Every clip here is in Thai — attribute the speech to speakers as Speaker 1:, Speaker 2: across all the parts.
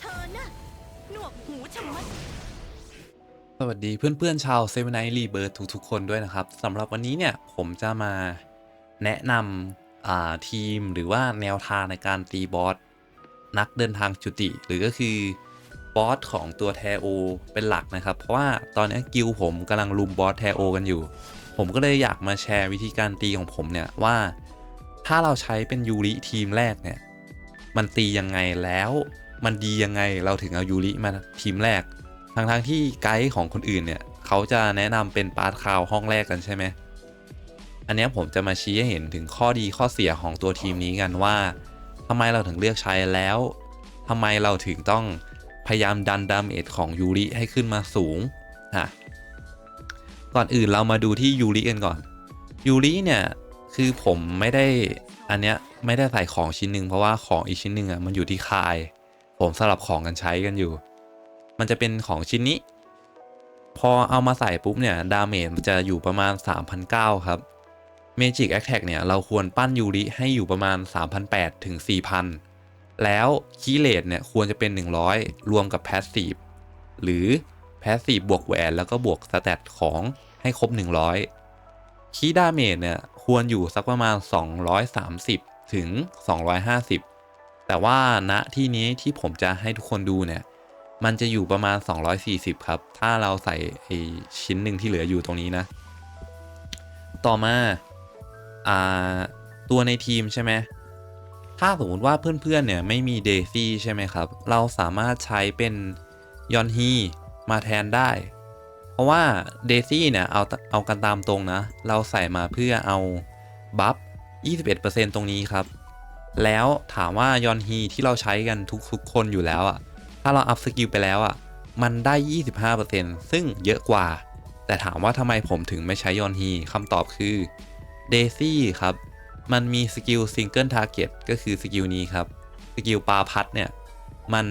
Speaker 1: เธอนะหนวกหูชะมัด
Speaker 2: สวัสดีเพื่อนๆชาวเซเว่นไนท์รีเบิร์ดทุกๆคนด้วยนะครับสำหรับวันนี้เนี่ยผมจะมาแนะนำทีมหรือว่าแนวทางในการตีบอสนักเดินทางจุติ หรือก็คือบอสของตัวแทโอเป็นหลักนะครับ เพราะว่าตอนนี้กิลผมกำลังลุมบอสแทโอกันอยู่ ผมก็เลยอยากมาแชร์วิธีการตีของผมเนี่ยว่า ถ้าเราใช้เป็นยูริทีมแรกเนี่ย มันตียังไงแล้ว มันดียังไงเราถึงเอายูริมาทีมแรกทั้งทงที่ไกด์ของคนอื่นเนี่ยเขาจะแนะนำเป็นปาร์ตคาวห้องแรกกันใช่ไหม อันนี้ผมจะมาชี้ให้เห็นถึงข้อดีข้อเสียของตัวทีมนี้กันว่าทำไมเราถึงเลือกใช้แล้วทำไมเราถึงต้องพยายามดันดามเมจของยูริให้ขึ้นมาสูงฮะก่อนอื่นเรามาดูที่ยูริกันก่อนยูริเนี่ย คือผมไม่ได้อันเนี้ยไม่ได้ใส่ของชิ้นหนึ่งเพราะว่าของอีกชิ้นหนึ่งอะมันอยู่ที่คาย ผมสลับของกันใช้กันอยู่ มันจะเป็นของชิ้นนี้ พอเอามาใส่ปุ๊บเนี่ยดาเมจมันจะอยู่ประมาณ3,009ครับ Magic Attack เนี่ย เราควรปั้นยูริให้อยู่ประมาณ 3,800 ถึง 4,000 แล้วคีเลตเนี่ยควรจะเป็น 100 รวมกับ Passive หรือ Passive บวกแหวนแล้วก็บวกสเตตของให้ครบ 100 คีดาเมจเนี่ยควรอยู่สักประมาณ 230 ถึง 250 แต่ว่าณที่นี้ที่ผมจะให้ทุกคนดูเนี่ยมันจะอยู่ประมาณ 240 ครับ ถ้าเราใส่ไอชิ้นหนึ่งที่เหลืออยู่ตรงนี้นะ ต่อมาอ่าตัวในทีมใช่ไหมถ้าสมมติว่าเพื่อนๆเนี่ยไม่มีเดซี่ใช่ไหมครับ เราสามารถใช้เป็นยอนฮีมาแทนได้ เพราะว่าเดซี่เนี่ยเอาเอากันตามตรงนะ เราใส่มาเพื่อเอาบัฟ 21%ตรงนี้ครับ แล้วถามว่ายอนฮีที่เราใช้กันทุกๆคนอยู่แล้วอะถ้าเราอัพสกิลไปแล้วอะ่ะ มันได้ 25%ซึ่งเยอะกว่า แต่ถามว่าทำไมผมถึงไม่ใช้ยอนฮีคำตอบคือเดซี่ครับ มันมีสกิลซิงเกิลทาร์เก็ตก็คือสกิลนี้ครับ สกิลปาพัดเนี่ย มัน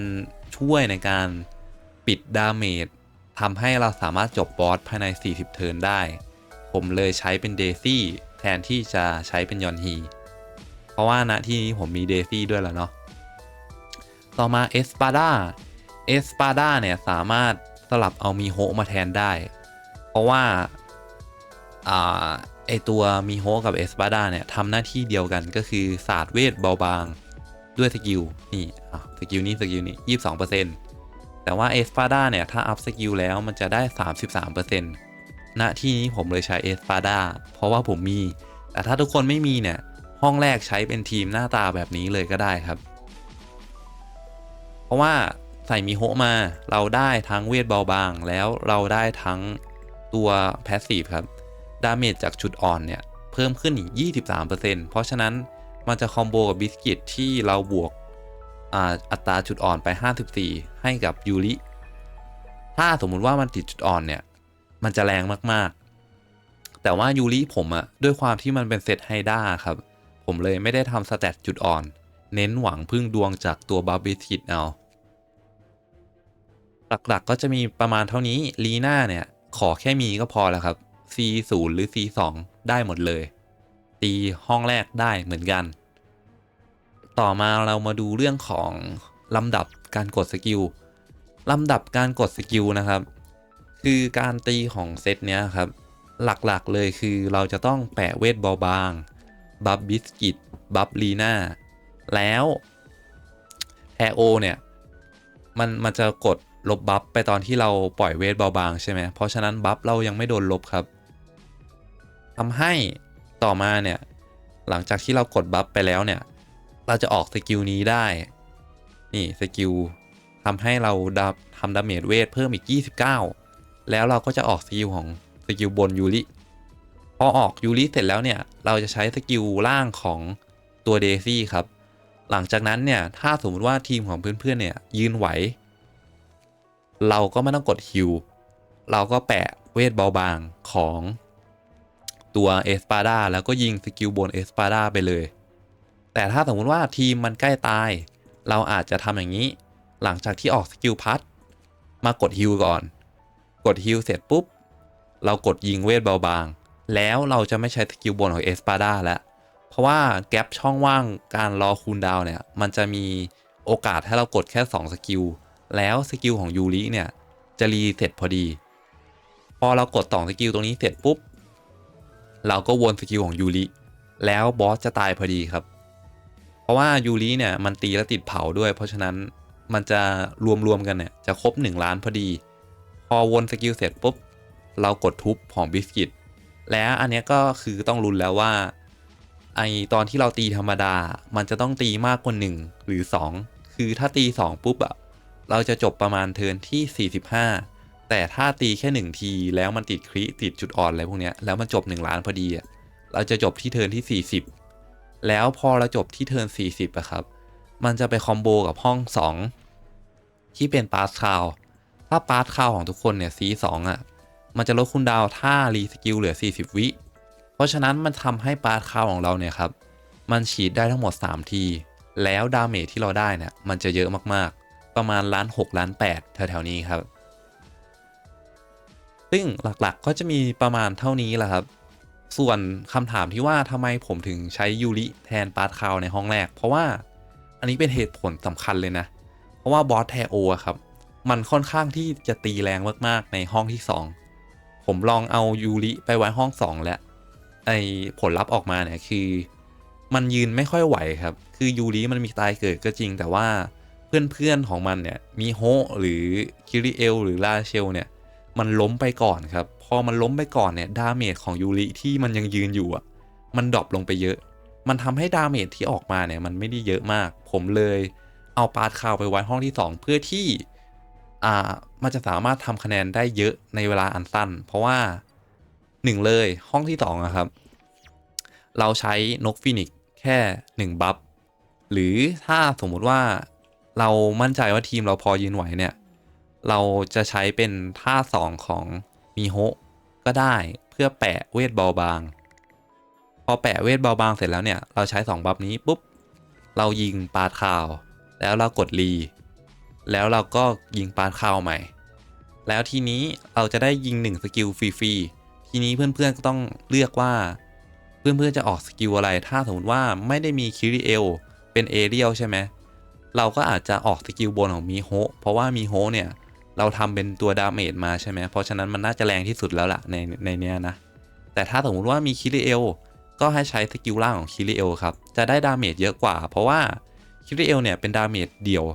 Speaker 2: ช่วยในการปิดดาเมจ ทำให้เราสามารถจบบอสภายใน 40 เทิร์นได้ ผมเลยใช้เป็นเดซี่แทนที่จะใช้เป็นยอนฮี เพราะว่าณที่นี้ผมมีเดซี่ด้วยแล้วเนาะ ต่อมาเอสปาดาเอสปาดาเนี่ยสามารถสลับเอามีโฮมาแทนได้ เพราะว่าอ่าไอตัวมีโฮกับเอสปาดาเนี่ยทำหน้าที่เดียวกันก็คือศาสตร์เวทเบาบางด้วยสกิลนี่สกิลนี้สกิลนี้22% แต่ว่าเอสปาดาเนี่ย ถ้าอัพสกิลแล้วมันจะได้ 33%ณที่นี้ผมเลยใช้เอสปาดาเพราะว่าผมมี แต่ถ้าทุกคนไม่มีเนี่ย ห้องแรกใช้เป็นทีมหน้าตาแบบนี้เลยก็ได้ครับ เพราะว่าใส่มีโฮมาเราได้ทั้งเวทเบาบาง แล้วเราได้ทั้งตัวแพสซีฟครับดาเมจจากจุดอ่อนเนี่ย เพิ่มขึ้นอีก 23%เพราะฉะนั้นมันจะคอมโบกับบิสกิตที่เราบวก อ,อัตราจุดอ่อนไป 54 ให้กับยูริถ้าสมมุติว่ามันติดจุดอ่อนเนี่ย มันจะแรงมากๆ แต่ว่ายูริผมอะด้วยความที่มันเป็นเซตไฮด้าครับ ผมเลยไม่ได้ทำสเตตจุดอ่อน เน้นหวังพึ่งดวงจากตัวบัฟบิสกิตเอาหลักๆก็จะมีประมาณเท่านี้ลีน่าเนี่ย ขอแค่มีก็พอแล้วครับ C0 หรือ C2 ได้หมดเลย ตีห้องแรกได้เหมือนกัน ต่อมาเรามาดูเรื่องของลำดับการกดสกิลลำดับการกดสกิลนะครับ คือการตีของเซตเนี้ยครับ หลักๆเลยคือเราจะต้องแปะเวทเบาบาง บัฟบิสกิต บัฟลีน่า แล้วแทโอเนี่ย มันมันจะกดลบบัฟไปตอนที่เราปล่อยเวทเบาบางใช่ไหม เพราะฉะนั้นบัฟเรายังไม่โดนลบครับ ทำให้ต่อมาเนี่ย หลังจากที่เรากดบัฟไปแล้วเนี่ย เราจะออกสกิลนี้ได้ นี่สกิลทำให้เราดับทำดาเมจเวทเพิ่มอีก 29 แล้วเราก็จะออกสกิลของสกิลบนยูริพอออกยูริเสร็จแล้วเนี่ย เราจะใช้สกิลล่างของตัวเดซี่ครับ หลังจากนั้นเนี่ยถ้าสมมติว่าทีมของเพื่อนๆเนี่ยยืนไหว เราก็ไม่ต้องกดฮิวเราก็แปะเวทเบาบางของตัวเอสปาดาแล้วก็ยิงสกิลบนเอสปาดาไปเลย แต่ถ้าสมมุติว่าทีมมันใกล้ตาย เราอาจจะทำอย่างนี้ หลังจากที่ออกสกิลพัดมากดฮิวก่อน กดฮิวเสร็จปุ๊บ เรากดยิงเวทเบาบาง แล้วเราจะไม่ใช้สกิลบนของเอสปาดาแล้ว เพราะว่าแกลบช่องว่างการรอคูลดาวเนี่ย มันจะมีโอกาสให้เรากดแค่ 2 สกิล แล้วสกิลของยูริเนี่ย จะรีเสร็จพอดี พอเรากด2สกิลตรงนี้เสร็จปุ๊บ เราก็วนสกิลของยูริแล้วบอสจะตายพอดีครับ ราะว่ายูริเนี่ยมันตีแล้วติดเผาด้วย เพราะฉะนั้นมันจะรวมๆกันเนี่ยจะครบ 1 ล้านพอดี พอวนสกิลเสร็จปุ๊บ เรากดทุบของบิสกิต แล้วอันเนี้ยก็คือต้องรุนแล้วว่าไอตอนที่เราตีธรรมดา มันจะต้องตีมากกว่า 1 หรือ 2 คือถ้าตี 2 ปุ๊บอะเราจะจบประมาณเทินที่ 45 แต่ถ้าตีแค่ 1 ทีแล้วมันติดคริติดจุดอ่อนอะไรพวกเนี้ยแล้วมันจบ 1 ล้านพอดีอะเราจะจบที่เทินที่ 40 แล้วพอเราจบที่เทิร์น40อะครับ มันจะไปคอมโบกับห้อง 2 ที่เป็นปาร์ตคาวถ้าปาร์ตคาวของทุกคนเนี่ย C2 อะมันจะลดคูลดาวถ้ารีสกิลเหลือ 40 วิ เพราะฉะนั้นมันทำให้ปาร์ตคาวของเราเนี่ยครับ มันฉีดได้ทั้งหมด 3 ที แล้วดาเมจที่เราได้เนี่ยมันจะเยอะมากๆ ประมาณล้าน6ล้าน8แถวๆนี้ครับ ซึ่งหลักๆก็จะมีประมาณเท่านี้แหละครับ ส่วนคำถามที่ว่าทำไมผมถึงใช้ยูริแทนปาร์ตคาวในห้องแรก เพราะว่าอันนี้เป็นเหตุผลสำคัญเลยนะ เพราะว่าบอสแทโอครับ มันค่อนข้างที่จะตีแรงมากๆในห้องที่ 2 ผมลองเอายูริไปไว้ห้อง 2 แล้วไอผลลัพธ์ออกมาเนี่ยคือ มันยืนไม่ค่อยไหวครับ คือยูริมันมีตายเกิดก็จริง แต่ว่าเพื่อนๆของมันเนี่ยมีโฮหรือคิริเอลหรือลาเชลเนี่ย มันล้มไปก่อนครับ พอมันล้มไปก่อนเนี่ยดาเมจของยูริที่มันยังยืนอยู่อะ มันดรอปลงไปเยอะ มันทำให้ดาเมจที่ออกมาเนี่ยมันไม่ได้เยอะมาก ผมเลยเอาปาร์ตคาวไปไว้ห้องที่ 2 เพื่อที่ อ่า มันจะสามารถทำคะแนนได้เยอะในเวลาอันสั้น เพราะว่าหนึ่งเลยห้องที่สองอะครับ เราใช้นกฟินิกแค่หนึ่งบัฟ หรือถ้าสมมุติว่าเรามั่นใจว่าทีมเราพอยืนไหวเนี่ย เราจะใช้เป็นท่าสองของมีโฮก็ได้เพื่อแปะเวทเบาบาง พอแปะเวทเบาบางเสร็จแล้วเนี่ย เราใช้ 2 บัฟนี้ปุ๊บ เรายิงปาดข่าว แล้วเรากดรี แล้วเราก็ยิงปาดข่าวใหม่ แล้วทีนี้เราจะได้ยิง 1 สกิลฟรีๆ ทีนี้เพื่อนๆก็ต้องเลือกว่า เพื่อนๆจะออกสกิลอะไร ถ้าสมมติว่าไม่ได้มีคิริเอลเป็นเอเรียลใช่ไหมเราก็อาจจะออกสกิลบนของมีโฮเพราะว่ามีโฮเนี่ย เราทำเป็นตัวดาเมจมาใช่ไหมเพราะฉะนั้นมันน่าจะแรงที่สุดแล้วล่ะในในเนี้ยนะ แต่ถ้าสมมติว่ามีคิริเอลก็ให้ใช้สกิลล่างของคิริเอลครับ จะได้ดาเมจเยอะกว่า เพราะว่าคิริเอลเนี่ยเป็นดาเมจเดี่ยว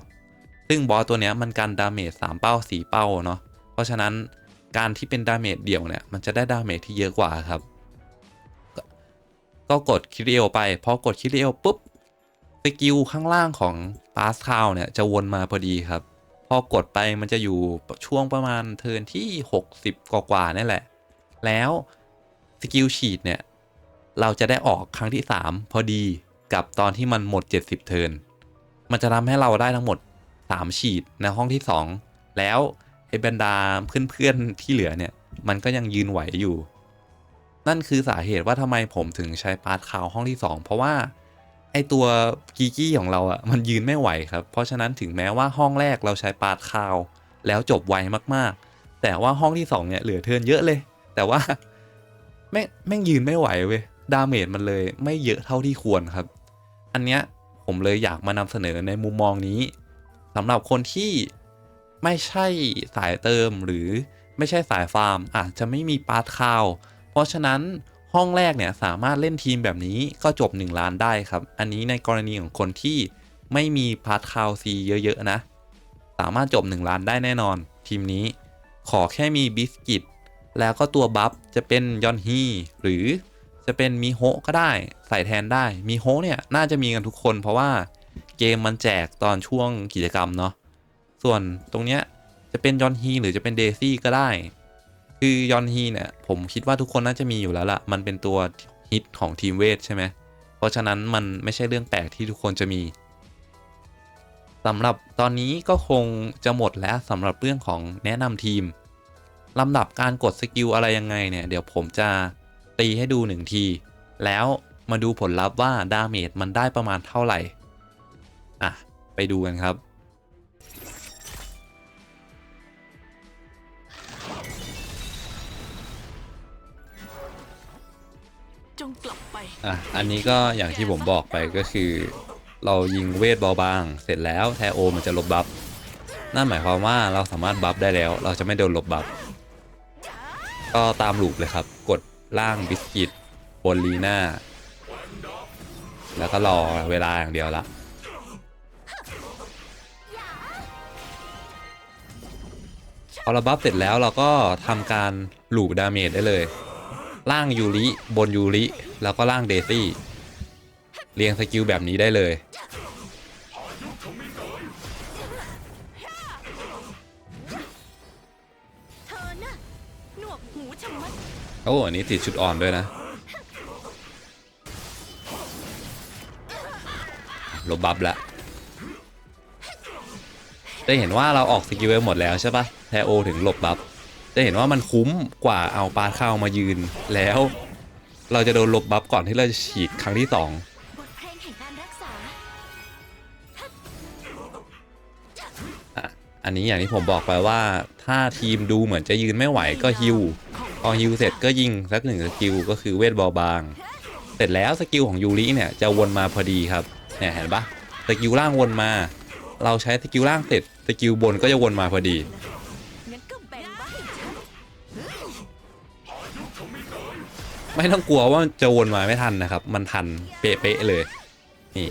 Speaker 2: ซึ่งบอสตัวเนี้ยมันกันดาเมจ3เป้า 4 เป้าเนาะ เพราะฉะนั้นการที่เป็นดาเมจเดี่ยวเนี่ยมันจะได้ดาเมจที่เยอะกว่าครับ ก็ก็กดคิริเอลไป พอกดคิริเอลปุ๊บสกิลข้างล่างของปาสคาวเนี่ยจะวนมาพอดีครับ พอกดไปมันจะอยู่ช่วงประมาณเทินที่ 60 กว่าๆนี่แหละ แล้วสกิลฉีดเนี่ย เราจะได้ออกครั้งที่ 3 พอดีกับตอนที่มันหมด 70 เทินมันจะทำให้เราได้ทั้งหมด 3 ฉีดในห้องที่ 2 แล้วไอ้บรรดาเพื่อนๆที่เหลือเนี่ย มันก็ยังยืนไหวอยู่ นั่นคือสาเหตุว่าทำไมผมถึงใช้ปาร์ตคาวห้องที่ 2 เพราะว่า ตัวกีกี้ของเราอะ่ะมันยืนไม่ไหวครับ เพราะฉะนั้นถึงแม้ว่าห้องแรกเราใช้ปาดคาว แล้วจบไวมากๆ แต่ว่าห้องที่สองเนี่ยเหลือเทิร์นเยอะเลย แต่ว่าแม่งแม่งยืนไม่ไหวเว้ยดาเมจมันเลยไม่เยอะเท่าที่ควรครับ อันเนี้ยผมเลยอยากมานำเสนอในมุมมองนี้สำหรับคนที่ไม่ใช่สายเติมหรือไม่ใช่สายฟาร์ม อาจจะไม่มีปาร์ตคาว เพราะฉะนั้น ห้องแรกเนี่ยสามารถเล่นทีมแบบนี้ก็จบ 1 ล้านได้ครับ อันนี้ในกรณีของคนที่ไม่มีพาร์ทคาวซีเยอะๆนะ สามารถจบ 1 ล้านได้แน่นอน ทีมนี้ ขอแค่มีบิสกิตแล้วก็ตัวบัฟจะเป็นยอนฮีหรือจะเป็นมีโฮก็ได้ใส่แทนได้มีโฮเนี่ยน่าจะมีกันทุกคนเพราะว่าเกมมันแจกตอนช่วงกิจกรรมเนาะส่วนตรงเนี้ยจะเป็นยอนฮีหรือจะเป็นเดซี่ก็ได้ คือยอนฮีเนี่ยผมคิดว่าทุกคนน่าจะมีอยู่แล้วล่ะ มันเป็นตัวฮิตของทีมเวทใช่ไหม เพราะฉะนั้นมันไม่ใช่เรื่องแปลกที่ทุกคนจะมีสำหรับตอนนี้ก็คงจะหมดแล้วสำหรับเรื่องของแนะนำทีมลำดับการกดสกิลอะไรยังไงเนี่ย เดี๋ยวผมจะตีให้ดูหนึ่งที แล้วมาดูผลลัพธ์ว่าดาเมจมันได้ประมาณเท่าไหร่ อะ ไปดูกันครับ
Speaker 1: งกลับไป
Speaker 2: อะอันนี้ก็อย่างที่ผมบอกไปก็คือ เรายิงเวทเบาบาง เสร็จแล้วแทโอมันจะลบบัฟนั่นหมายความว่าเราสามารถบัฟได้แล้ว เราจะไม่โดนลบบัฟก็ตามลูปเลยครับ กดล่างบิสกิตบนลีน่าแล้วก็รอเวลาอย่างเดียวละพอเราบัฟเสร็จแล้วเราก็ทำการลูปดาเมจได้เลย ล่างยูริบนยูริแล้วก็ล่างเดซี่เรียงสกิลแบบนี้ได้เลย
Speaker 1: เธอน่ะหนวกหูชะมัด
Speaker 2: โอ้อันนี้ติดชุดอ่อนด้วยนะลบบัฟละจะเห็นว่าเราออกสกิลไปหมดแล้วใช่ปะแทโอถึงหลบบัฟ จะเห็นว่ามันคุ้มกว่าเอาปาเข้ามายืนแล้ว เราจะโดนลบบัฟก่อนที่เราจะฉีดครั้งที่สองอันนี้อย่างที่ผมบอกไปว่าถ้าทีมดูเหมือนจะยืนไม่ไหวก็ฮิวพอฮิวเสร็จก็ยิงสักหนึ่งสกิลก็คือเวทบอบาง เสร็จแล้วสกิลของยูริเนี่ยจะวนมาพอดีครับเนี่ยเห็นปะสกิลล่างวนมา เราใช้สกิลล่างเสร็จสกิลบนก็จะวนมาพอดี
Speaker 1: ไม่
Speaker 2: ต้องกลัวว่าจะวนมาไม่ทันนะครับ มันทันเป๊ะๆเลย นี่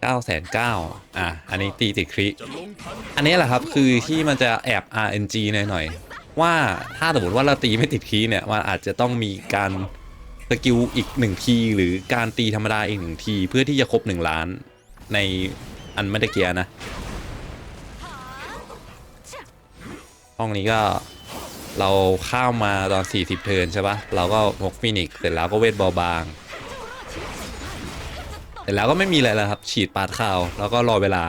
Speaker 2: เก้าแสนเก้าอะ อันนี้ตีติดคริอันนี้แหละครับคือที่มันจะแอบ RNG หน่อยๆ ว่าถ้าสมมติว่าเราตีไม่ติดคีย์เนี่ย มันอาจจะต้องมีการสกิลอีกหนึ่งทีหรือการตีธรรมดาอีกหนึ่งทีเพื่อที่จะครบหนึ่งล้านในอันไม่ได้เกียร์นะห้องนี้ก็ เราข้ามมาตอน 40 เทิร์นใช่ปะเราก็พกฟินิกเสร็จแล้วก็เวทเบาบาง เสร็จแล้วก็ไม่มีอะไรแล้วครับ ฉีดปาดข่าว แล้วก็รอเวลา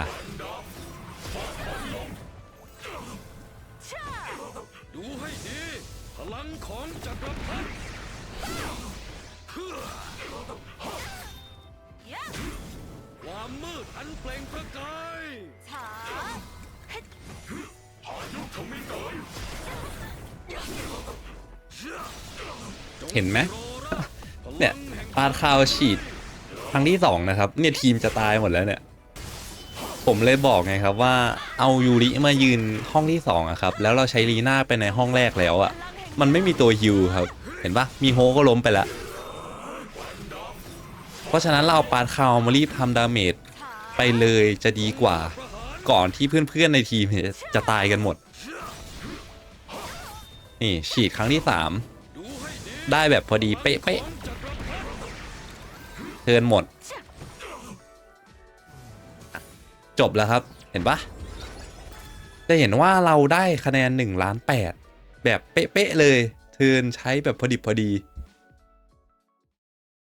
Speaker 3: เห็
Speaker 2: นไหม เนี่ยปาดข่าวฉีดครั้งที่สองนะครับ เนี่ยทีมจะตายหมดแล้วเนี่ย ผมเลยบอกไงครับว่าเอายูริมายืนห้องที่สองอะครับ แล้วเราใช้ลีน่าไปในห้องแรกแล้วอะมันไม่มีตัวฮิวครับ เห็นปะมีโฮก็ล้มไปแล้วเพราะฉะนั้นเราปาดข่าวมารีบทำดาเมจไปเลยจะดีกว่า ก่อนที่เพื่อนๆในทีมจะตายกันหมด นี่ฉีดครั้งที่สาม ได้แบบพอดีเป๊ะๆเทินหมด จบแล้วครับเห็นปะจะเห็นว่าเราได้คะแนน1ล้าน8แบบเป๊ะๆเลย เทินใช้แบบพอดีพอดี